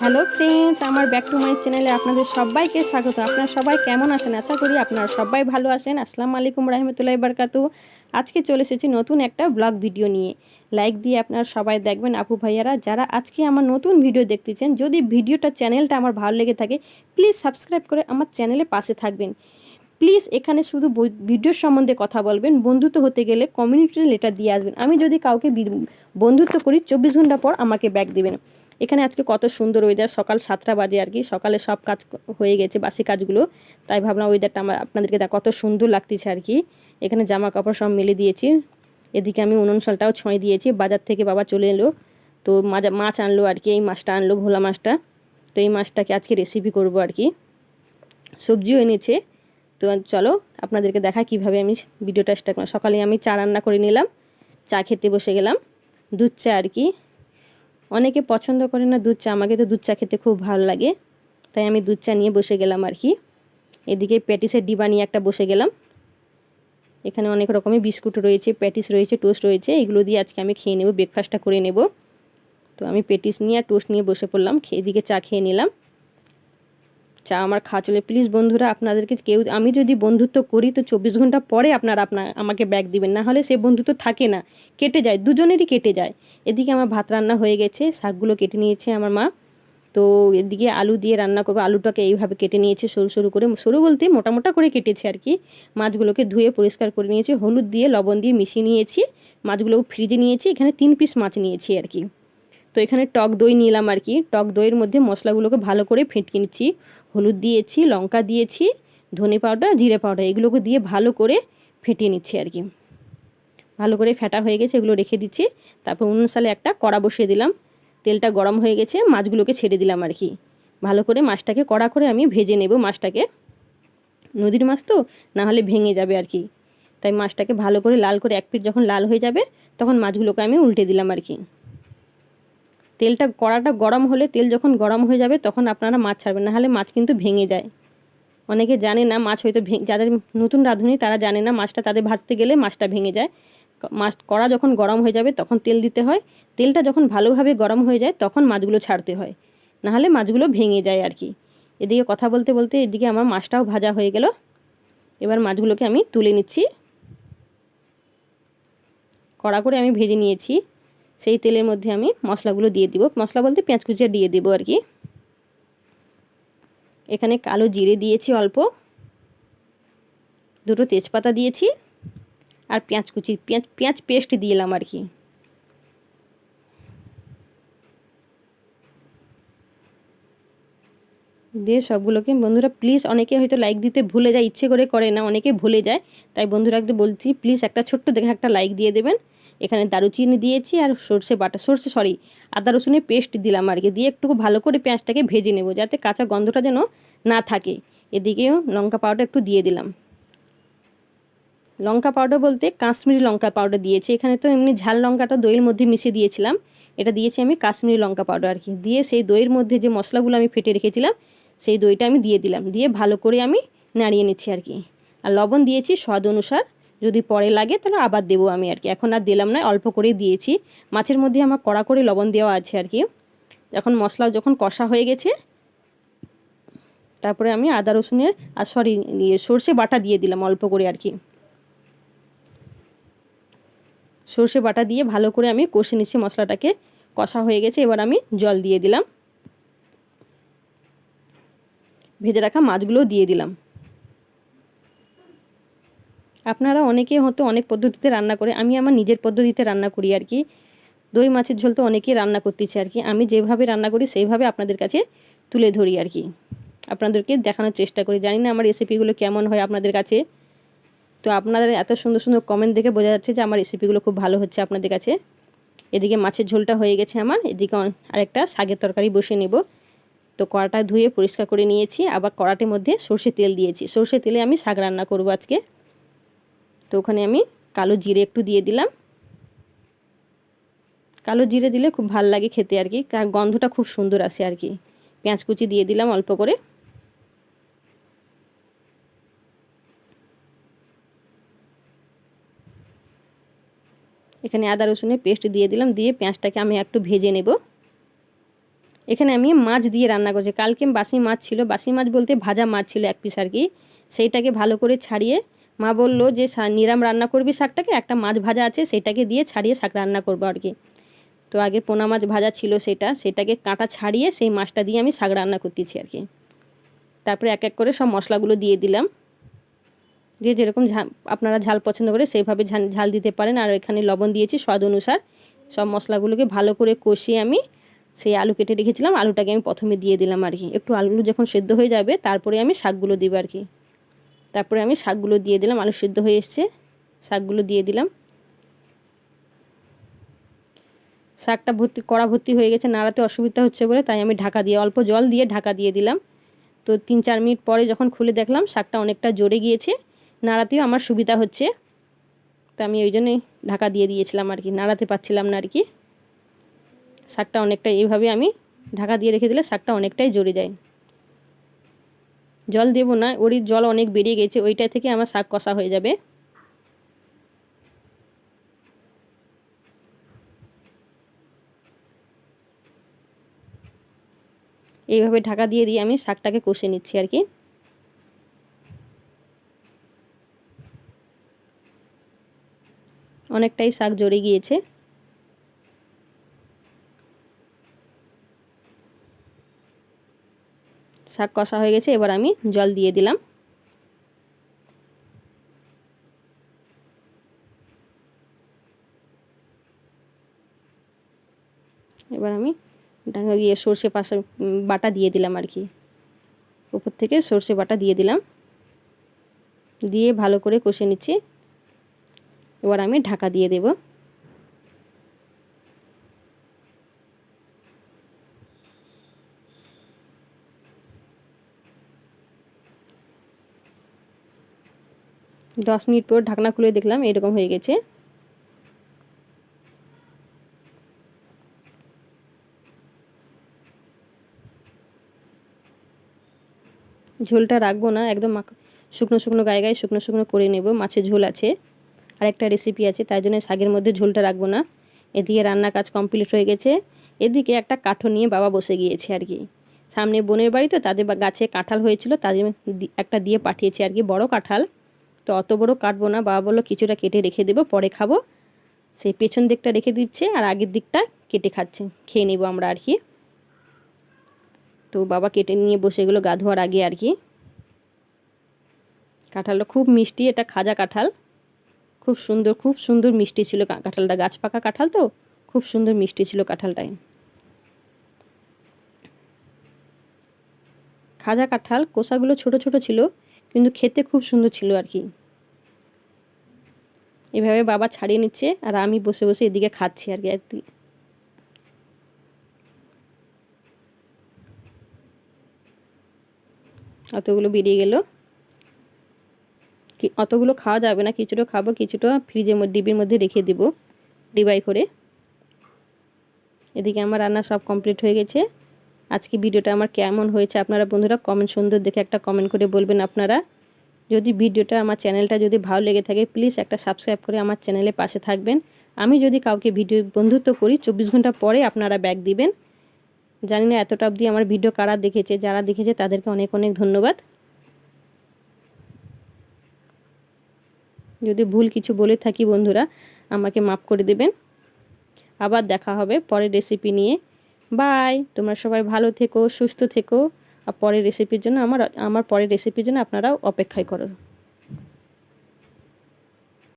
Hello friends আমার back to my চ্যানেলে আপনাদের সবাইকে স্বাগত। আপনারা সবাই কেমন আছেন? আশা করি আপনারা সবাই ভালো আছেন। আসসালামু আলাইকুম রহমতুল্লাহ বারকাতু। আজকে চলে এসেছি নতুন একটা ব্লগ ভিডিও নিয়ে। লাইক দিয়ে আপনারা সবাই দেখবেন, আপু ভাইয়ারা। যারা আজকে আমার নতুন ভিডিও দেখতেছেন, যদি ভিডিওটা চ্যানেলটা আমার ভালো লেগে থাকে প্লিজ সাবস্ক্রাইব করে আমার চ্যানেলে পাশে থাকবেন। প্লিজ এখানে শুধু ভিডিওর সম্বন্ধে কথা বলবেন। বন্ধুত্ব হতে গেলে কমিউনিটি লেটার দিয়ে আসবেন। আমি যদি কাউকে বন্ধুত্ব করি, চব্বিশ ঘণ্টা পর আমাকে ব্যাগ দেবেন। এখানে আজকে কত সুন্দর ওয়েদার সকাল সাতটা বাজে আর কি, সকালে সব কাজ হয়ে গেছে, বাসি কাজগুলো। তাই ভাবলাম ওয়েদারটা আমার আপনাদেরকে দেখ, কত সুন্দর লাগতেছে আর কি। এখানে জামা কাপড় সব মেলে দিয়েছি। এদিকে আমি উনুন শালটাও ছয় দিয়েছি, বাজার থেকে বাবা চলে এলো। তো মাজা, মাছ আনলো আর কি, এই মাছটা আনলো, ভোলা মাছটা। তো এই মাছটাকে আজকে রেসিপি করব আর কি। সবজিও এনেছে। তো চলো, আপনাদেরকে দেখা কীভাবে আমি ভিডিওটা স্টার্ট করলাম সকালে আমি চা রান্না করে নিলাম, চা খেতে বসে গেলাম। দুধ চা আর কি। অনেকে পছন্দ করে না দুধ চা। আমাকে তো দুধ চা খেতে খুব ভালো লাগে। তাই আমি দুধ চা নিয়ে বসে গেলাম আর কি। এদিকে প্যাটিসের ডিবা নিয়ে একটা বসে গেলাম। এখানে অনেক রকমের বিস্কুট রয়েছে, প্যাটিস রয়েছে, টোস্ট রয়েছে। এগুলো দিয়ে আজকে আমি খেয়ে নেব ব্রেকফাস্টটা করে নেব। তো আমি প্যাটিস নিয়ে আর টোস্ট নিয়ে বসে পড়লাম এদিকে চা খেয়ে নিলাম। চা আমার খাওয়া চলে। প্লিজ বন্ধুরা, আপনাদেরকে কেউ, আমি যদি বন্ধুত্ব করি, তো চব্বিশ ঘণ্টা পরে আপনারা আপনার আমাকে ব্যাগ দিবেন। না হলে সে বন্ধুত্ব থাকে না। কেটে যায়, দুজনেরই কেটে যায়। এদিকে আমার ভাত রান্না হয়ে গেছে, শাকগুলো কেটে নিয়েছে আমার মা। তো এদিকে আলু দিয়ে রান্না করব। আলুটাকে এইভাবে কেটে নিয়েছে, সরু সরু করে। সরু বলতে মোটা মোটা করে কেটেছে আর কি। মাছগুলোকে ধুয়ে পরিষ্কার করে নিয়েছে। হলুদ দিয়ে, লবণ দিয়ে মিশিয়ে নিয়েছি। মাছগুলোকে ফ্রিজে নিয়েছি। এখানে তিন পিস মাছ নিয়েছি আর কি। তো এখানে টক দই নিলাম আর কি। টক দইয়ের মধ্যে মশলাগুলোকে ভালো করে ফেটকে নিচ্ছি। হলুদ দিয়েছি, লঙ্কা দিয়েছি, ধনে পাউডার, জিরে পাউডার, এগুলোকে দিয়ে ভালো করে ফেটিয়ে নিচ্ছি আর কি। ভালো করে ফেটা হয়ে গেছে, এগুলো রেখে দিচ্ছি। তারপর উনুন সালে একটা কড়া বসিয়ে দিলাম। তেলটা গরম হয়ে গেছে, মাছগুলোকে ছেড়ে দিলাম আর কি। ভালো করে মাছটাকে কড়া করে আমি ভেজে নেব মাছটাকে। নদীর মাছ তো, না হলে ভেঙে যাবে আর কি। তাই মাছটাকে ভালো করে লাল করে এক পিঠ যখন লাল হয়ে যাবে, তখন মাছগুলোকে আমি উল্টে দিলাম আর কি। তেলটা কড়াটা গরম হলে তেল যখন গরম হয়ে যাবে তখন আপনারা মাছ ছাড়বেন না হলে মাছ কিন্তু ভেঙে যায়। অনেকে জানে না মাছ হয়তো যাদের নতুন রাঁধুনি তারা জানে না মাছটা তাদের ভাজতে গেলে মাছটা ভেঙে যায়। মাছ কড়া যখন গরম হয়ে যাবে তখন তেল দিতে হয়। তেলটা যখন ভালোভাবে গরম হয়ে যায় তখন মাছগুলো ছাড়তে হয়। নাহলে মাছগুলো ভেঙে যায় আর কি। এদিকে কথা বলতে বলতে এদিকে আমার মাছটাও ভাজা হয়ে গেল। এবার মাছগুলোকে আমি তুলে নিচ্ছি। কড়া করে আমি ভেজে নিয়েছি। সেই তেলের মধ্যে আমি মশলাগুলো দিয়ে দিব। মশলা বলতে পেঁয়াজ কুচিয়া দিয়ে দেবো আর কি। এখানে কালো জিরে দিয়েছি অল্প। দুটো তেজপাতা দিয়েছি। আর পেঁয়াজ কুচি, পেঁয়াজ পেঁয়াজ পেস্ট দিলাম আর কি। দিয়ে সবগুলোকে বন্ধুরা প্লিজ অনেকে হয়তো লাইক দিতে ভুলে যায়, ইচ্ছে করে করে না, অনেকে ভুলে যায়। তাই বন্ধুরা একটু বলছি প্লিজ একটা ছোট্ট দেখে একটা লাইক দিয়ে দেবেন। এখানে দারুচিনি দিয়েছি আর সর্ষে বাটা, সর্ষে সরি আদা রসুনের পেস্ট দিলাম আর কি। দিয়ে একটু ভালো করে পেঁয়াজটাকে ভেজে নেব যাতে কাঁচা গন্ধটা যেন না থাকে। এদিকেও লঙ্কা পাউডার একটু দিয়ে দিলাম। লঙ্কা পাউডার বলতে কাশ্মীরি লঙ্কা পাউডার দিয়েছি। এখানে তো এমনি ঝাল লঙ্কাটা দইয়ের মধ্যে মিশিয়ে দিয়েছিলাম। এটা দিয়েছি আমি কাশ্মীরি লঙ্কা পাউডার আর কি। দিয়ে সেই দইয়ের মধ্যে যে মশলাগুলো আমি ফেটে রেখেছিলাম, সেই দইটা আমি দিয়ে দিলাম। দিয়ে ভালো করে আমি নাড়িয়ে নিচ্ছি আর কি। আর লবণ দিয়েছি স্বাদ অনুসার যদি পরে লাগে তাহলে আবার দেবো আমি আর কি। এখন আর দিলাম না, অল্প করেই দিয়েছি। মাছের মধ্যে আমার কড়া করে লবণ দেওয়া আছে আর কি। এখন মশলা যখন কষা হয়ে গেছে, তারপরে আমি আদা, রসুনের, আর সরি সর্ষে বাটা দিয়ে দিলাম অল্প করে আর কি। সর্ষে বাটা দিয়ে ভালো করে আমি কষে নিচ্ছি মশলাটাকে। কষা হয়ে গেছে, এবার আমি জল দিয়ে দিলাম। ভেজে রাখা মাছগুলো দিয়ে দিলাম। আপনারা অনেকে হয়তো অনেক পদ্ধতিতে রান্না করে, আমি আমার নিজের পদ্ধতিতে রান্না করি আর কি। দই, মাছের ঝোল তো অনেকেই রান্না করতেছে আর কি। আমি যেভাবে রান্না করি, সেইভাবে আপনাদের কাছে তুলে ধরি আর কি। আপনাদেরকে দেখানোর চেষ্টা করি। জানি না আমার রেসিপিগুলো কেমন হয় আপনাদের কাছে। তো আপনাদের এত সুন্দর সুন্দর কমেন্ট দেখে বোঝা যাচ্ছে যে আমার রেসিপিগুলো খুব ভালো হচ্ছে আপনাদের কাছে। এদিকে মাছের ঝোলটা হয়ে গেছে আমার। এদিকে আরেকটা শাকের তরকারি বসে নেব। তো কড়াটা ধুয়ে পরিষ্কার করে নিয়েছি। আবার কড়াটির মধ্যে সর্ষে তেল দিয়েছি। সর্ষে তেলে আমি শাক রান্না করব আজকে। তো ওখানে আমি কালো জিরে একটু দিয়ে দিলাম। কালো জিরে দিলে খুব ভালো লাগে খেতে আর কি। তার গন্ধটা খুব সুন্দর আসে আর কি। পেঁয়াজ কুচি দিয়ে দিলাম অল্প করে। এখানে আদা রসুনের পেস্ট দিয়ে দিলাম, দিয়ে পেঁয়াজটাকে আমি একটু ভেজে নেব। এখানে আমি মাছ দিয়ে রান্না করছি। কালকে বাসি মাছ ছিল। বাসি মাছ বলতে ভাজা মাছ ছিল এক পিস আর কি। সেইটাকে ভালো করে ছাড়িয়ে মা বলল যে নিরাম রান্না করবি শাকটাকে? একটা মাছ ভাজা আছে, সেটাকে দিয়ে ছাড়িয়ে শাক রান্না করব আর কি। তো আগে পোনা মাছ ভাজা ছিল সেটা, সেটাকে কাঁটা ছাড়িয়ে সেই মাছটা দিয়ে আমি শাক রান্না করতেছি আর কি। তারপরে এক এক করে সব মশলাগুলো দিয়ে দিলাম। দিয়ে যেরকম ঝাল আপনারা ঝাল পছন্দ করে সেইভাবে ঝাল দিতে পারেন। আর এখানে লবণ দিয়েছি স্বাদ অনুসার। সব মশলাগুলোকে ভালো করে কষিয়ে আমি সেই আলু কেটে রেখেছিলাম। আলুটাকে আমি প্রথমে দিয়ে দিলাম আর কি। একটু আলু যখন সেদ্ধ হয়ে যাবে, তারপরে আমি শাকগুলো দিব আর কি। তারপরে আমি শাকগুলো দিয়ে দিলাম, আলু সিদ্ধ হয়ে এসছে। শাকগুলো দিয়ে দিলাম। শাকটা ভর্তি, কড়া ভর্তি হয়ে গেছে, নাড়াতে অসুবিধা হচ্ছে বলে তাই আমি ঢাকা দিয়ে, অল্প জল দিয়ে ঢাকা দিয়ে দিলাম। তো তিন চার মিনিট পরে যখন খুলে দেখলাম, শাকটা অনেকটা জোরে গিয়েছে, নাড়াতেও আমার সুবিধা হচ্ছে। তো আমি ওই জন্যই ঢাকা দিয়ে দিয়েছিলাম আর কি, নাড়াতে পারছিলাম না আর কি। শাকটা অনেকটা এইভাবে আমি ঢাকা দিয়ে রেখে দিলে শাকটা অনেকটাই জড়ে যায়। জল দেব না, ওরই জল অনেক বেরিয়ে গেছে, ওইটা থেকে আমার শাক কষা হয়ে যাবে। এইভাবে ঢাকা দিয়ে দিয়ে আমি শাকটাকে কষে নিচ্ছি আর কি। অনেকটাই শাক জড়ে গিয়েছে। শাক কষা হয়ে গেছে, এবার আমি জল দিয়ে দিলাম। এবার আমি ডাঙ্গা গিয়ে সর্ষে পাশা বাটা দিয়ে দিলাম আর কি। উপর থেকে সর্ষে বাটা দিয়ে দিলাম। দিয়ে ভালো করে কষে নিচ্ছি। এবার আমি ঢাকা দিয়ে দেব। দশ মিনিট পর ঢাকনা খুলে দেখলাম এরকম হয়ে গেছে। ঝোলটা রাখব না, একদম শুকনো শুকনো গায়ে গায়ে শুকনো শুকনো করে নেব মাছের ঝোল আছে। আর একটা রেসিপি আছে, তাই জন্য শাকের মধ্যে ঝোলটা রাখব না। এদিকে রান্না কাজ কমপ্লিট হয়ে গেছে। এদিকে একটা কাঠো নিয়ে বাবা বসে গিয়েছে আর কি। সামনে বোনের বাড়ি তো, তাদের গাছে কাঁঠাল হয়েছিল, তাদের একটা দিয়ে পাঠিয়েছে আর কি, বড় কাঁঠাল। তো অত বড় কাটবো না। বাবা বলল, কিছুটা কেটে রেখে দেবো, পরে খাব। সেই পেছন দিকটা রেখে দিচ্ছে আর আগের দিকটা কেটে খাচ্ছে। খেয়ে নেব আমরা আর কি। তো বাবা কেটে নিয়ে বসে গেলো গা ধোয়ার আগে আর কি। কাঁঠালটা খুব মিষ্টি, এটা খাজা কাঁঠাল। খুব সুন্দর খুব সুন্দর মিষ্টি ছিল কাঁঠালটা। গাছ পাকা কাঁঠাল তো? খুব সুন্দর মিষ্টি ছিল কাঁঠালটাই খাজা কাঁঠাল, কোষাগুলো ছোট ছোট ছিল। কিন্তু খেতে খুব সুন্দর ছিল আর কি। এভাবে বাবা ছাড়িয়ে নিচ্ছে আর আমি বসে বসে এদিকে খাচ্ছি আর কি অতগুলো বেরিয়ে গেল। অতগুলো খাওয়া যাবে না, কিছুটা খাব, কিছুটা ফ্রিজের মধ্যে, ডিবির মধ্যে রেখে দেব, ডিবাই করে। এদিকে আমার রান্না সব কমপ্লিট হয়ে গেছে। আজকে ভিডিওটা আমার কেমন হয়েছে আপনারা বন্ধুরা কমেন্ট সুন্দর দেখে একটা কমেন্ট করে বলবেন আপনারা। যদি ভিডিওটা আমার চ্যানেলটা যদি ভালো লেগে থাকে প্লিজ একটা সাবস্ক্রাইব করে আমার চ্যানেলে পাশে থাকবেন। আমি যদি কাউকে ভিডিও বন্ধুত্ব করি, চব্বিশ ঘণ্টা পরে আপনারা ব্যাগ দিবেন। জানি না এতটা অবধি আমার ভিডিও কারা দেখেছে, যারা দেখেছে তাদেরকে অনেক অনেক ধন্যবাদ। যদি ভুল কিছু বলে থাকি বন্ধুরা, আমাকে মাফ করে দেবেন। আবার দেখা হবে পরের রেসিপি নিয়ে। বাই তোমরা সবাই ভালো থেকো, সুস্থ থেকো। আর পরের রেসিপির জন্য আমার আমার পরের রেসিপির জন্য আপনারাও অপেক্ষায় করো।